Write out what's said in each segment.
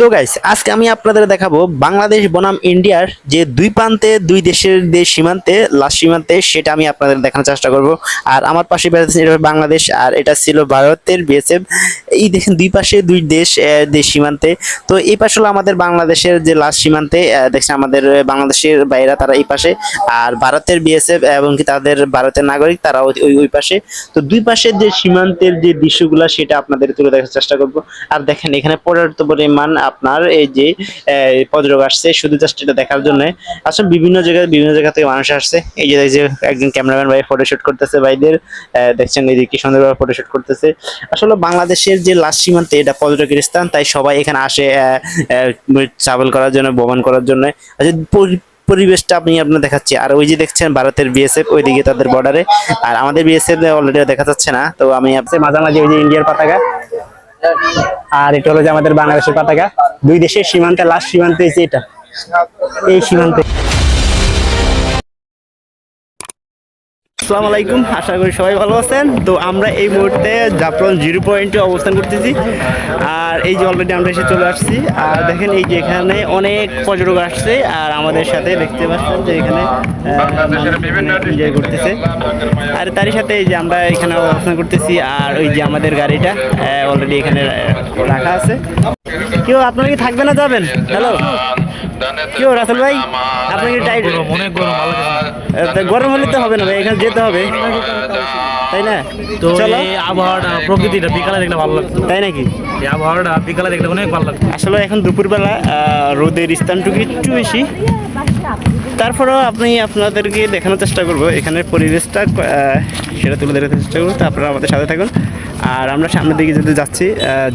So guys আজকে আমি আপনাদের দেখাবো বাংলাদেশ বনাম ইন্ডিয়ার যে দুই প্রান্তে, দুই দেশের যে সীমান্তে লাস্ট সীমান্তে, সেটা আমি আপনাদের দেখানোর চেষ্টা করব। আর আমার পাশে বেড়াচ্ছে এটা বাংলাদেশ, আর এটা ছিল ভারতের বিএসএফ এই দেখেন দুই পাশে দুই দেশ দেশ সীমান্তে। তো এই পাশ হলো আমাদের বাংলাদেশের যে লাস্ট সীমান্তে দেখছেন আমাদের বাংলাদেশের বাইরা তারা এই পাশে, আর ভারতের বিএসএফ এবং কি তাদের ভারতের নাগরিক তারা ওই- ওই পাশে। তো দুই পাশের যে সীমান্তের যে দৃশ্যগুলো, সেটা আপনাদের তুলে দেখার চেষ্টা করব। আর দেখেন এখানে পর্যাপ্ত পরিমাণ আপনার এই যে পর্যটক আসছে, শুধু জাস্ট এটা দেখার জন্য। আসলে বিভিন্ন জায়গায়, বিভিন্ন জায়গা থেকে মানুষ আসছে। এই যে যে একজন ক্যামেরাম্যান ভাই ফটোশুট করতেছে ভাইদের দেখছেন এই যে কি সুন্দরভাবে ফটোশুট করতেছে। আসলে বাংলাদেশের যে লাস্ট সীমান্তে এটা পর্যটকের স্থান তাই সবাই এখানে আসে ট্রাভেল করার জন্য ভ্রমণ করার জন্য। আচ্ছা, পরিবেশটা আপনি আপনার দেখাচ্ছি। আর ওই যে দেখছেন ভারতের বিএসএফ ওইদিকে তাদের বর্ডারে আর আমাদের বিএসএফ অলরেডি দেখা যাচ্ছে না তো আমি মাঝামাঝি ওই যে ইন্ডিয়ার পতাকা। আর এটা হলো যে আমাদের বাংলাদেশের পতাকা। দুই দেশের সীমান্তে লাস্ট সীমান্তে এটা এই সীমান্তে। আসসালামু আলাইকুম, আশা করি সবাই ভালো আছেন। তো আমরা এই মুহূর্তে জাফলন জিরো পয়েন্টে অবস্থান করতেছি। আর এই যে অলরেডি আমরা এসে চলে আসছি। আর দেখেন এই যে এখানে অনেক পর্যটক আসছে। আর আমাদের সাথে দেখতে পাচ্ছেন যে এখানে এনজয় করতেছে। আর তারই সাথে এই যে আমরা এখানে অবস্থান করতেছি। আর ওই যে আমাদের গাড়িটা অলরেডি এখানে রাখা আছে। কেউ আপনারা কি থাকবে না যাবেন? হ্যালো কেউ রাসেল ভাই? আপনাকে টাইট অনেক গরম ভালো গরম হলে তো হবে না ভাই এখানে যেতে হবে। তাই না? তো এই আবহাওয়াটা প্রকৃতিটা বিকালে দেখলে ভালো লাগতো তাই নাকি? এই আবহাওয়াটা বিকালে দেখলে অনেক ভালো লাগতো আসলে এখন দুপুরবেলা রোদের স্থানটুকু একটু বেশি। তারপরেও আপনি আপনাদেরকে দেখানোর চেষ্টা করব। এখানের পরিবেশটা সেটা তুলে ধরার চেষ্টা করব। তো আপনারা আমাদের সাথে থাকুন। আর আমরা সামনের দিকে যেতে যাচ্ছি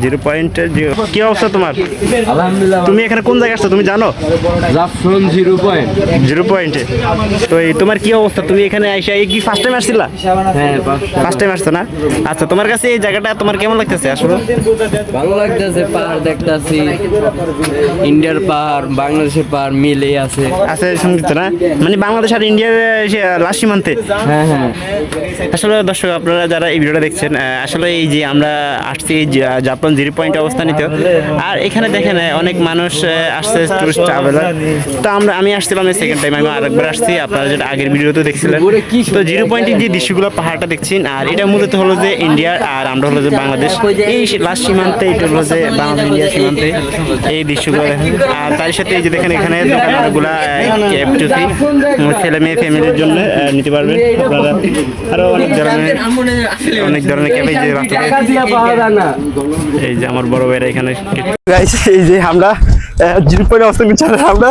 জিরো পয়েন্টের কি অবস্থা তোমার? আলহামদুলিল্লাহ তুমি এখানে কোন জায়গায় আসছো? তুমি জানো? Zafran zero point. জিরো পয়েন্টে। তো এই তোমার কি অবস্থা? তুমি এখানে আইসা এই কি ফার্স্ট টাইম আসছিলা? হ্যাঁ ফার্স্ট টাইম আসছো না? আচ্ছা তোমার কাছে এই জায়গাটা তোমার কেমন লাগতেছে? আসলে ভালো লাগতেছে পাহাড় দেখতাছি। ইন্ডিয়ার পাহাড় বাংলাদেশের পাহাড় মিলে আছে। আছে শুনতে না? মানে বাংলাদেশ আর ইন্ডিয়ার লাস্ট সীমান্তে? হ্যাঁ হ্যাঁ। আসলে দর্শক আপনারা যারা এই ভিডিওটা দেখছেন আসলে এই যে আমরা আসছি জাপান জিরো পয়েন্টে অবস্থানিত। আর এখানে দেখেন অনেক মানুষ আসছে টুরিস্ট ট্রাভেলার তো আমরা আমি আসছিলাম এই সেকেন্ড টাইম আমি আরেকবার আসছি আপনারা যেটা আগের ভিডিওতে দেখছিলেন। তো জিরো পয়েন্টের যে দৃশ্যগুলো পাহাড়টা দেখছেন আর এটা মূলত হলো যে ইন্ডিয়ার আর আমরা হলো যে বাংলাদেশ। এই লাস্ট সীমান্তে এটা হলো যে বাংলাদেশ ইন্ডিয়ার সীমান্তে এই দৃশ্যগুলো দেখেন। আর তার সাথে এই যে দেখেন এখানে দোকান অনেকগুলা ক্যাব ছেলে মেয়ে ফ্যামিলির জন্য নিতে পারবেন। আপনারা আরও অনেক ধরনের অনেক ধরনের ক্যাব যে এই যে আমার বড় ভাইরা এখানে এই যে আমরা জিরোপয়েন্ট অবস্থান করছি আর আমরা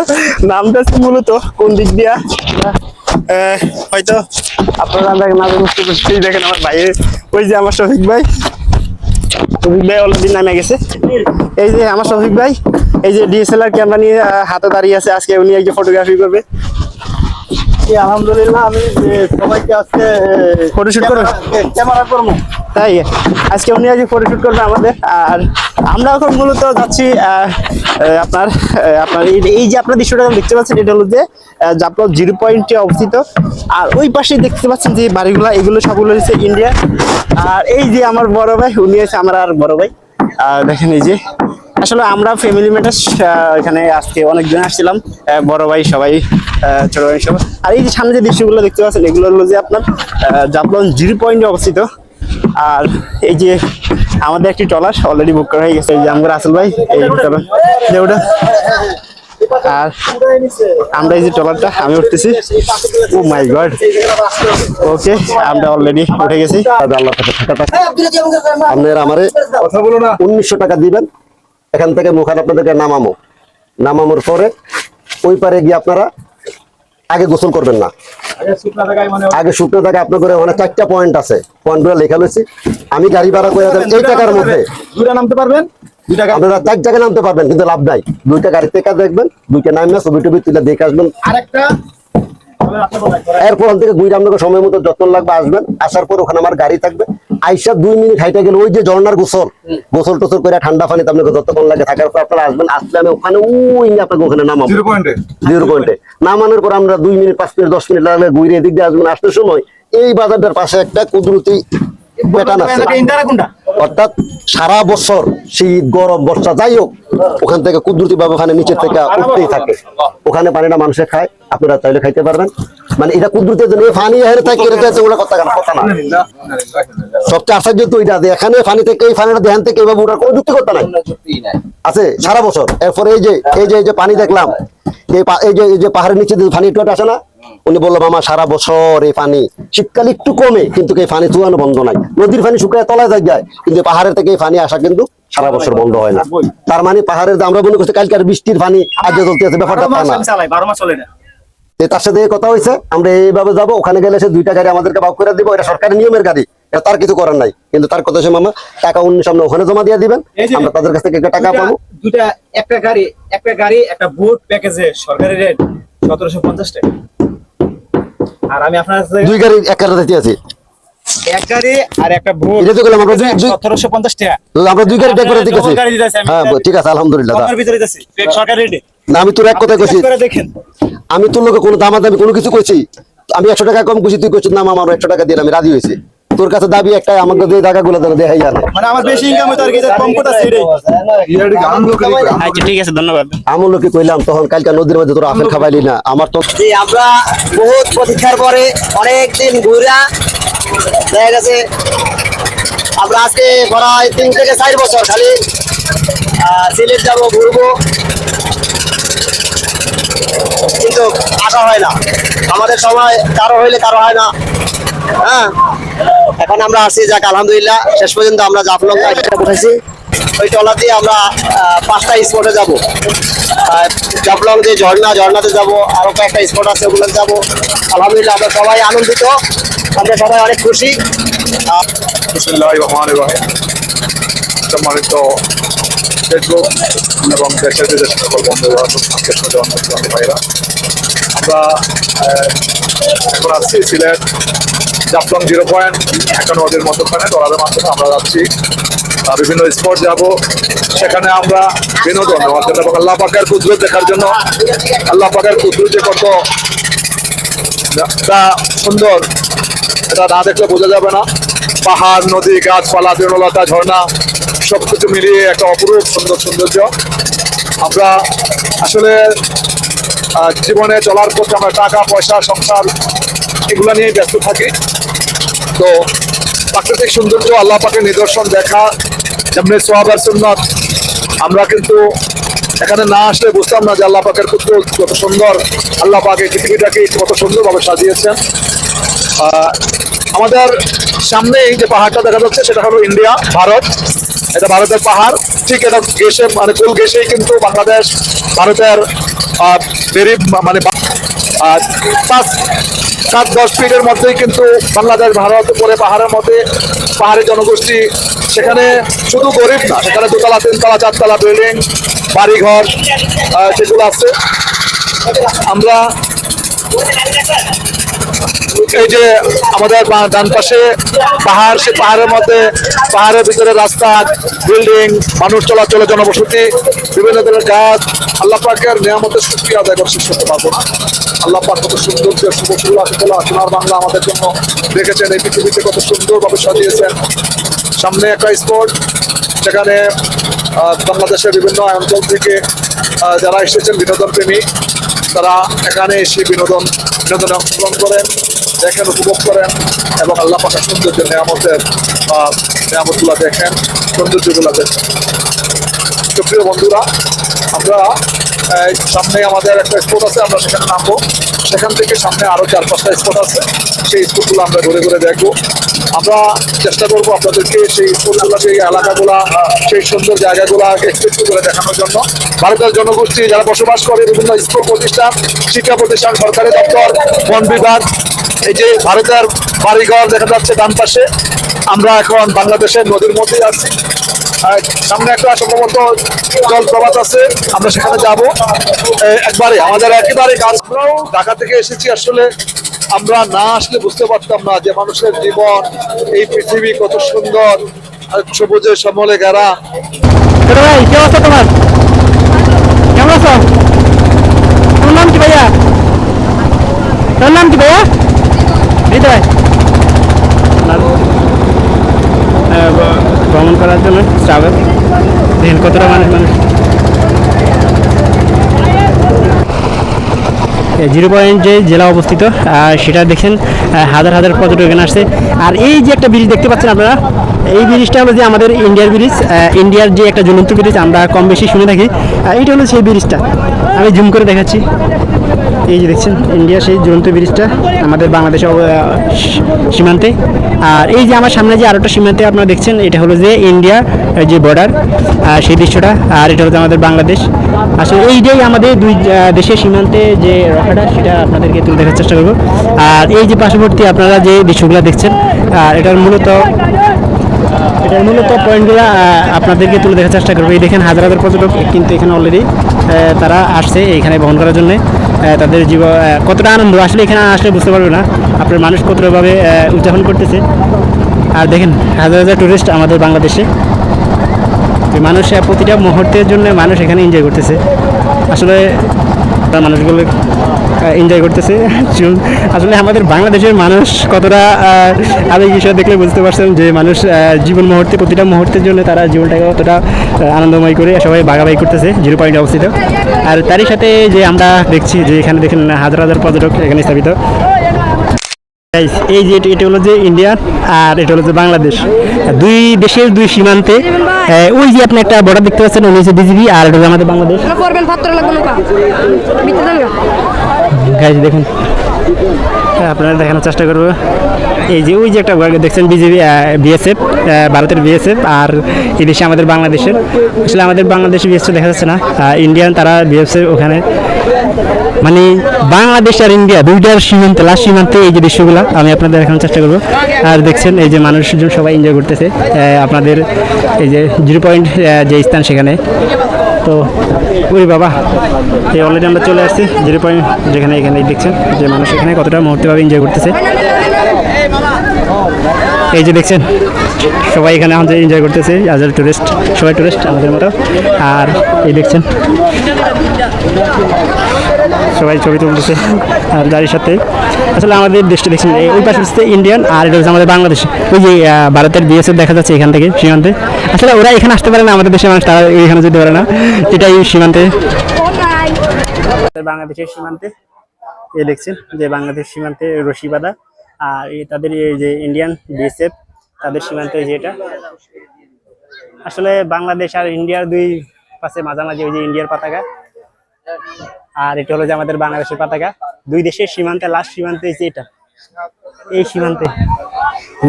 নামটা মূলত কোন দিক দিয়া? আহ, হয়তো আপনারা আমরা না বুঝতে পারছি দেখেন আমার ভাইয়ের ওই যে আমার শফিক ভাই। শফিক ভাই অলরেডি নামে গেছে। এই যে আমার শফিক ভাই এই যে ডিএসএলআর ক্যামেরা নিয়ে হাতে দাঁড়িয়ে আছে। আজকে উনি যে ফটোগ্রাফি করবে। আলহামদুলিল্লাহ আমি সবাইকে আজকে ফটোশুট করবে ক্যামেরা করব। তাই আজকে উনি আজকে ফটোশুট করবে আমাদের। আর আমরা এখন মূলত যাচ্ছি আপনার আপনার এই- যে আপনার দৃশ্যটা দেখতে পাচ্ছেন এটা হলো যে জিরো পয়েন্টে অবস্থিত। আর ওই পাশে দেখতে পাচ্ছেন যে বাড়িগুলো এগুলো সবগুলো হচ্ছে ইন্ডিয়া আর এই যে আমার বড় ভাই উনি আছে আমার আর বড় ভাই। আর দেখেন এই যে আসলে আমরা ফ্যামিলি মেটার্স এখানে আজকে অনেকজন আসছিলাম বড় ভাই সবাই ছোট ভাই সবাই। আর এই যে সামনে যে দৃশ্যগুলো দেখতে পাচ্ছেন এগুলো হলো যে আপনার জাপলন জিরো পয়েন্টে অবস্থিত। আর এই যে আমাদের একটি ট্রলার অলরেডি বুক করা হয়ে গেছে এই যে আমরা আসল ভাই এই ট্রলার। যে ওটা। আর আমরা এই যে ট্রলারটা আমি উঠতেছি। ও মাই গড ওকে আমরা অলরেডি উঠে গেছি। আল্লাহ কাছে কথা আপনার আমারে উনিশশো টাকা দিবেন। এখান থেকে মুখান আপনাদেরকে নামামো। নামানোর পরে ওই পারে গিয়ে আপনারা আগে গোসল করবেন না। আগে শুকনো থাকে আপনাদের ওখানে চারটা পয়েন্ট আছে। পয়েন্টগুলো লেখা রয়েছে। আমি গাড়ি ভাড়া করে এই টাকার মধ্যে। দুটা নামতে পারবেন? আপনারা চার জায়গায় নামতে পারবেন কিন্তু লাভ নাই। দুইটা দেখবেন দুইটা নামে ছবি টবি তুলে দেখে আসবেন। আরেকটা এরপর থেকে ঘুরে আপনাকে সময় মতো যত্ন লাগবে আসবেন। আসার পর ওখানে আমার গাড়ি থাকবে। আইসা দুই মিনিট হাইটে গেলে ওই যে ঝর্ণার গোসল। গোসল টোসল করে ঠান্ডা পানিতে আপনাকে যতক্ষণ লাগে থাকার পর আপনারা আসবেন আসলে আমি ওখানে ওই আপনাকে ওখানে নামাবো। জিরো পয়েন্টে? জিরো পয়েন্টে। নামানোর পর আমরা দুই মিনিট পাঁচ মিনিট দশ মিনিট লাগলে ঘুরে এদিক দিয়ে আসবেন। আসতে সময় এই বাজারটার পাশে একটা কুদরতি আছে। অর্থাৎ সারা বছর শীত গরম বর্ষা যাই হোক ওখান থেকে কুদরতি ভাবে ওখানে নিচের থেকে উঠতেই থাকে। ওখানে পানিটা মানুষে খায় আপনারা চাইলে খাইতে পারবেন। মানে এটা কুদরতের জন্য পানি হেরে থাকে এটা কথা কথা না। সবচেয়ে আশ্চর্য তো এটা এখানে পানি থেকে এই পানিটা ধ্যান থেকে এইভাবে ওটার কোনো যুক্তিকতা নাই। আছে সারা বছর। এরপরে এই যে এই যে এই যে পানি দেখলাম এই যে এই যে পাহাড়ের নিচে যে পানি একটু আসে না উনি বলল মামা সারা বছর এই পানি শীতকালে একটু কমে কিন্তু এই পানি তুয়ানো বন্ধ নাই? নদীর পানি শুকায় তলায় যায় যায় কিন্তু পাহাড়ের থেকে এই পানি আসা কিন্তু সারা বছর বন্ধ হয় না। তার মানে পাহাড়ের আমরা মনে করছি বৃষ্টির পানি চলতে আছে ব্যাপারটা না। তার সাথে কথা হয়েছে আমরা এইভাবে যাব ওখানে গেলে সে দুইটা গাড়ি আমাদেরকে করে দিব এটা সরকারি নিয়মের গাড়ি এটা তার কিছু করার নাই। কিন্তু তার কথা মামা টাকা উনিশ আমরা ওখানে জমা দিয়ে দিবেন আমরা তাদের কাছ থেকে একটা টাকা পাবো। দুইটা একটা গাড়ি একটা গাড়ি একটা বোট প্যাকেজে সরকারি রেট সতেরোশো পঞ্চাশ টাকা। আর আমি আপনার কাছে দুই গাড়ি এক কাটা দিতে আছি। এক গাড়ি আর একটা এটা তো গেলাম আমরা দুই- দুই- সতেরোশো পঞ্চাশ টাকা। আমরা দুই গাড়ি করে দিতেছি। হ্যাঁ ঠিক আছে আলহামদুলিল্লাহ ভিতরে দিতেছি। সরকারি রেডি না আমি তোর এক কথা কইছি। দেখেন। আমি তোর লোকে কোনো দামা দামি কোনো কিছু কইছি। আমি একশো টাকা কম কইছি তুই কইছিস না আমার একশো টাকা দিয়ে আমি রাজি হয়েছি। তোর কাছে দাবি একটাই আমাকে যে টাকাগুলো দেন দেখাই জানে মানে আমার বেশি ইনকাম হতো আর কি যে কম করতেছে এটাই। আচ্ছা ঠিক আছে ধন্যবাদ। আমার লোকে কইলাম তখন কালকে নদীর মধ্যে তোর আপেল খাবাইলি না আমার তো জি আমরা বহুত প্রতীক্ষার পরে অনেক দিন ঘুরা দেখা গেছে আমরা আজকে প্রায় তিন থেকে চার বছর খালি সিলেট যাব ঘুরবো। কিন্তু আসা হয় না। আমাদের সময় কারও হইলে কারও হয় না। হ্যাঁ? এখন আমরা আসছি যাক, আলহামদুলিল্লাহ, শেষ পর্যন্ত আমরা জাফলং উঠেছি ওই ট্রলার দিয়ে আমরা পাঁচটা স্পটে যাব। জাফলং যে ঝর্ণা, ঝর্ণাতে যাব, আরও কয়েকটা স্পট আছে, ওগুলোতে যাব। আলহামদুলিল্লাহ, আমরা সবাই আনন্দিত। আমরা সবাই অনেক খুশি। সম্মানিত ফেসবুক এবং দেশের বিদেশের সকল বন্ধু সজন ভাইরা আমরা আসছি সিলেট জাফলং জিরো পয়েন্ট, এখন ওদের মধ্যখানে টলারের মাধ্যমে আমরা যাচ্ছি। বিভিন্ন স্পট যাব। সেখানে আমরা বিনোদন জন্য এবং আল্লাহ পাকের কুদরত দেখার জন্য আল্লাহ পাকের কুদরত যে কত তা সুন্দর, এটা না দেখলে বোঝা যাবে না। পাহাড়, নদী, গাছপালা, তৃণলতা, ঝর্ণা, সবকিছু মিলিয়ে একটা অপরূপ সুন্দর সৌন্দর্য। আমরা আসলে জীবনে চলার পথে আমরা টাকা, পয়সা, সংসার এগুলো নিয়ে ব্যস্ত থাকি। তো প্রাকৃতিক সৌন্দর্য আল্লাহ পাকের নিদর্শন দেখা, যেমনি সোহাবের সুন্নত, আমরা কিন্তু এখানে না আসলে বুঝতাম না যে আল্লাহ পাকের কুদরত কত সুন্দর, আল্লাহ পাক পৃথিবীটাকে কত সুন্দরভাবে সাজিয়েছেন। আমাদের সামনে এই যে পাহাড়টা দেখা যাচ্ছে, সেটা হলো ইন্ডিয়া, ভারত। এটা ভারতের পাহাড়। ঠিক এটা গেসে মানে কুল গেসেই কিন্তু বাংলাদেশ ভারতের ভেরি মানে পাঁচ, সাত, দশ ফিটের মধ্যেই কিন্তু বাংলাদেশ, ভারত পরে পাহাড়ের মধ্যে পাহাড়ি জনগোষ্ঠী। সেখানে শুধু গরিব না, সেখানে দোতলা, তিনতলা, চারতলা বিল্ডিং, বাড়িঘর সেগুলো আছে। আমরা এই যে আমাদের ডান পাশে পাহাড়, সে পাহাড়ের মধ্যে, পাহাড়ের ভিতরে রাস্তা, বিল্ডিং, মানুষ চলাচলের জনবসতি, বিভিন্ন ধরনের গাছ। আল্লাহ পাকের নিয়ামতের শক্তি আদায় করে শেষ করতে পারব না আল্লাহ পাক কত সৌন্দর্য শুভ শুভ আশিকলা সোনার বাংলা আমাদের জন্য রেখেছেন এই পৃথিবীতে কত সুন্দরভাবে সাজিয়েছেন। সামনে একটা স্পট, সেখানে বাংলাদেশের বিভিন্ন অঞ্চল থেকে যারা এসেছেন বিনোদন প্রেমী তারা এখানে এসে বিনোদন, বিনোদনে অংশগ্রহণ করেন। দেখেন উপভোগ করেন এবং আল্লাহ পাকা সৌন্দর্য নিয়ামতের নিয়ামতগুলা দেখেন সৌন্দর্যগুলো দেখেন। সুপ্রিয় বন্ধুরা, আমরা সামনে আমাদের একটা স্পট আছে, আমরা সেখানে নামবো। সেখান থেকে সামনে আরও চার পাঁচটা স্পট আছে। সেই স্পটগুলো আমরা ঘুরে ঘুরে দেখব। আমরা চেষ্টা করব আপনাদেরকে সেই স্পটগুলো সেই এলাকাগুলা, সেই সুন্দর জায়গাগুলা একটু করে দেখানোর জন্য। ভারতের জনগোষ্ঠী যারা বসবাস করে, বিভিন্ন স্কুল প্রতিষ্ঠান, শিক্ষা প্রতিষ্ঠান, সরকারি দপ্তর, বন বিভাগ, এই যে ভারতের বাড়িঘর দেখা যাচ্ছে ডান পাশে। আমরা এখন বাংলাদেশের নদীর মধ্যেই আছি। সামনে একটা সম্ভবত জলপ্রপাত আছে, আমরা সেখানে যাব। একবারে আমাদের একেবারে কাজ ঢাকা থেকে এসেছি আসলে আমরা না আসলে বুঝতে পারতাম না যে মানুষের জীবন, এই পৃথিবী কত সুন্দর সবুজে সমলে ঘেরা। ভাই কি অবস্থা তোমার? কেমন আছো? তোমার নাম কি ভাইয়া? তোর নাম কি ভাইয়া? হৃদয়। করার জন্য ট্রাভেল দেখেন কতটা মানুষ মানুষ? জিরো পয়েন্ট যে জেলা অবস্থিত সেটা দেখেন হাজার হাজার পর্যটক আসছে। আর এই যে একটা ব্রিজ দেখতে পাচ্ছেন আপনারা, এই ব্রিজটা হলো যে আমাদের ইন্ডিয়ার ব্রিজ ইন্ডিয়ার যে একটা জ্বলন্ত ব্রিজ আমরা কম বেশি শুনে থাকি। এইটা হলো সেই ব্রিজটা আমি জুম করে দেখাচ্ছি। এই যে দেখছেন ইন্ডিয়া সেই জ্বলন্ত ব্রিজটা, আমাদের বাংলাদেশের সীমান্তে। আর এই যে আমার সামনে যে আরেকটা সীমান্তে আপনারা দেখছেন, এটা হলো যে ইন্ডিয়া যে বর্ডার সেই দৃশ্যটা, আর এটা হলো আমাদের বাংলাদেশ। আসলে এইটাই আমাদের দুই দেশের সীমান্তে যে রকাটা সেটা আপনাদেরকে তুলে দেখার চেষ্টা করব। আর এই যে পার্শ্ববর্তী আপনারা যে দৃশ্যগুলো দেখছেন আর এটার মূলত এটার মূলত পয়েন্টগুলো আপনাদেরকে তুলে দেখার চেষ্টা করব। এই দেখেন হাজার হাজার পর্যটক কিন্তু এখানে অলরেডি তারা আসছে এখানে বহন করার জন্য। তাদের জীব কতটা আনন্দ। আসলে এখানে আসলে বুঝতে পারবে না। আপনার মানুষ কতটাভাবে উদযাপন করতেছে। আর দেখেন, হাজার হাজার টুরিস্ট আমাদের বাংলাদেশে। মানুষ প্রতিটা মুহূর্তের জন্য মানুষ এখানে এনজয় করতেছে। আসলে মানুষগুলো এনজয় করতেছে। আসলে আমাদের বাংলাদেশের মানুষ কতটা আবেগ বিষয় দেখলে বুঝতে পারছেন যে মানুষ জীবন মুহূর্তে, প্রতিটা মুহূর্তের জন্য তারা জীবনটাকে কতটা আনন্দময় করে সবাই বাগাবাগি করতেছে, জিরো পয়েন্ট অবস্থিত। আর তারই সাথে যে আমরা দেখছি যে এখানে দেখেন হাজার হাজার পর্যটক এখানে স্থাপিত। এই যে এটা- হলো যে ইন্ডিয়া আর এটা হলো যে বাংলাদেশ। দুই দেশের দুই সীমান্তে ওই যে আপনি একটা বর্ডার দেখতে পাচ্ছেন ওই হচ্ছে বিজিবি আর এটা আমাদের বাংলাদেশ। গাইজ দেখুন। হ্যাঁ, আপনারা দেখানোর চেষ্টা করব। এই যে ওই যে একটা দেখছেন বিজেপি বিএসএফ ভারতের বিএসএফ আর এই আমাদের বাংলাদেশের। আসলে আমাদের বাংলাদেশে বিএসএফ দেখা যাচ্ছে না। ইন্ডিয়ান তারা বিএসএফ ওখানে মানে বাংলাদেশ আর ইন্ডিয়া দুইটার সীমান্তে লাস্ট সীমান্তে এই যে দৃশ্যগুলো আমি আপনাদের দেখানোর চেষ্টা করব। আর দেখছেন এই যে মানুষজন সবাই এনজয় করতেছে। আপনাদের এই যে জিরো পয়েন্ট যে স্থান সেখানে। তো ওই বাবা, এই অলরেডি আমরা চলে আসছি জিরো পয়েন্ট যেখানে এখানে দেখছেন যে মানুষ এখানে কতটা মুহূর্তেভাবে এনজয় করতেছে। এই যে দেখছেন, সবাই এখানে আমাদের এনজয় করতেছে অ্যাজ এ টুরিস্ট সবাই টুরিস্ট আমাদের মতো। আর এই দেখছেন সবাই ছবি তুলতেছে আর গাড়ির সাথে। আসলে আমাদের দেশটা দেখছেন, এই- ওই পাশে হচ্ছে ইন্ডিয়ান আর এটা আমাদের বাংলাদেশ। ওই যে ভারতের বিএসএফ দেখা যাচ্ছে এখান থেকে সীমান্তে। আসলে ওরা এখানে আসতে পারে না, আমাদের দেশের মানুষ তারা এখানে যেতে পারে না। এটাই সীমান্তে। বাংলাদেশের সীমান্তে, এ দেখছেন যে বাংলাদেশ সীমান্তে রশি বাঁধা আর তাদের এই যে ইন্ডিয়ান বিএসএফ তাদের সীমান্তে যে এটা। আসলে বাংলাদেশ আর ইন্ডিয়ার দুই পাশে মাঝামাঝি ওই যে ইন্ডিয়ার পতাকা। আর এটা হলো যে আমাদের বাংলাদেশের পতাকা। দুই দেশের সীমান্তে, লাস্ট সীমান্তে যে এটা, এই সীমান্তে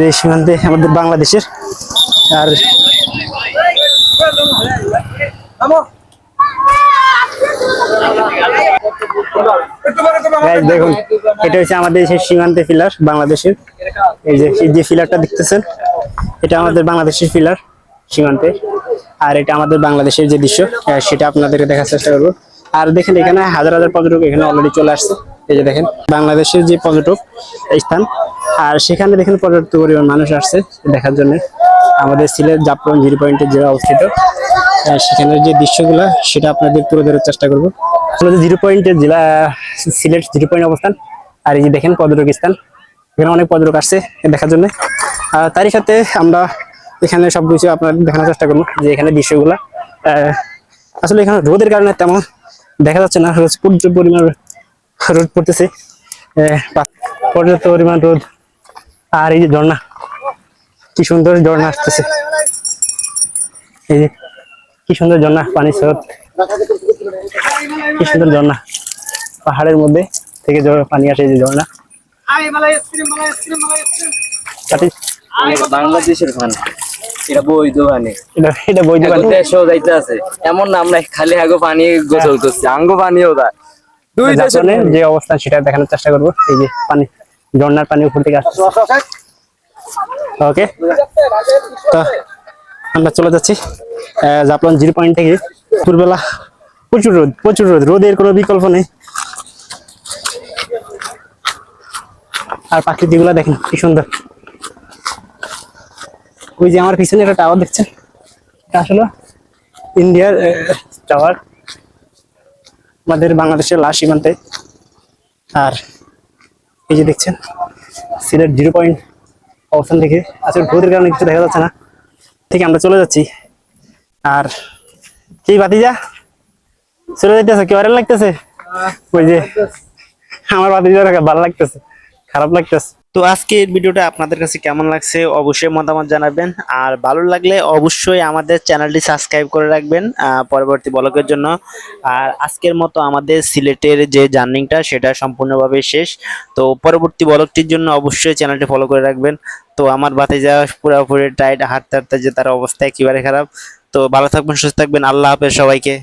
এই সীমান্তে আমাদের বাংলাদেশের। আর দেখুন, এটা হচ্ছে আমাদের দেশের সীমান্তে ফিলার বাংলাদেশের। এই যে যে ফিলারটা দেখতেছেন, এটা আমাদের বাংলাদেশের ফিলার সীমান্তে। আর এটা আমাদের বাংলাদেশের যে দৃশ্য সেটা আপনাদেরকে দেখার চেষ্টা করব। আর দেখেন এখানে হাজার হাজার পর্যটক এখানে অলরেডি চলে আসছে। এই যে দেখেন, বাংলাদেশের যে পর্যটক স্থান, আর সেখানে দেখেন পর্যাপ্ত পরিমাণ মানুষ আসছে দেখার জন্য। আমাদের সিলেট জাফলং জিরো পয়েন্টের জেলা অবস্থিত সেখানের যে দৃশ্যগুলো, সেটা আপনাদের তুলে ধরার চেষ্টা করব। জিরো পয়েন্টের জেলা, সিলেট জিরো পয়েন্ট অবস্থান, আর এই যে দেখেন পর্যটক স্থান। এখানে অনেক পর্যটক আসছে দেখার জন্য। আর তারই সাথে আমরা এখানে সব কিছু আপনাদের দেখানোর চেষ্টা করব যে এখানে দৃশ্যগুলা আসলে এখানে রোদের কারণে তেমন দেখা যাচ্ছে না রোদ প্রচুর পরিমাণ রোদ পড়তেছে। পর্যাপ্ত পরিমাণ রোদ। আর এই যে ঝর্ণা কি সুন্দর ঝর্ণা আসতেছে। এই যে কি সুন্দর ঝর্ণা পানি স্রোত। কি সুন্দর ঝর্ণা পাহাড়ের মধ্যে থেকে পানি আসে এই যে ঝর্ণা। বাংলাদেশের ফান এটা বৈধ পানি এটা বৈধ পানি দেশেও যাইতে আছে। এমন না আমরা খালি আগে পানি গোসল করছি আঙ্গো পানিও দেয়। দুই যে অবস্থা সেটা দেখানোর চেষ্টা করব। এই যে পানি ঝর্ণার পানি উপর থেকে আসছে ওকে। তো আমরা চলে যাচ্ছি জাপান জিরো পয়েন্ট থেকে দুপুরবেলা। প্রচুর রোদ প্রচুর রোদ। রোদের কোনো বিকল্প নেই। আর পাখি প্রাকৃতিকগুলো দেখেন কি সুন্দর। ওই যে আমার পিছনে একটা টাওয়ার দেখছেন? এটা আসলে ইন্ডিয়ার টাওয়ার আমাদের বাংলাদেশের লাশ সীমান্তে। আর এই যে দেখছেন সিলেট জিরো পয়েন্ট অবস্থান থেকে। আসলে রোদের কারণে কিছু দেখা যাচ্ছে না। থেকে আমরা চলে যাচ্ছি। আর কি বাতিজা চলে যাইতেছে কেউ লাগতেছে? ওই যে আমার বাতিজা ভালো লাগতেছে খারাপ লাগতেছে। তো আজকের ভিডিওটা আপনাদের কাছে কেমন লাগছে অবশ্যই মতামত জানাবেন। আর ভালো লাগলে অবশ্যই আমাদের চ্যানেলটি সাবস্ক্রাইব করে রাখবেন পরবর্তী ব্লগের জন্য। আর আজকের মতো আমাদের সিলেটের যে জার্নিংটা, সেটা সম্পূর্ণভাবে শেষ। তো পরবর্তী ব্লগটির জন্য অবশ্যই চ্যানেলটি ফলো করে রাখবেন। তো আমার বাতে যাওয়া পুরোপুরি টাইট হাঁটতে হাঁটতে যে তার অবস্থা একেবারে খারাপ। তো ভালো থাকবেন, সুস্থ থাকবেন। আল্লাহ হাফেজ সবাইকে।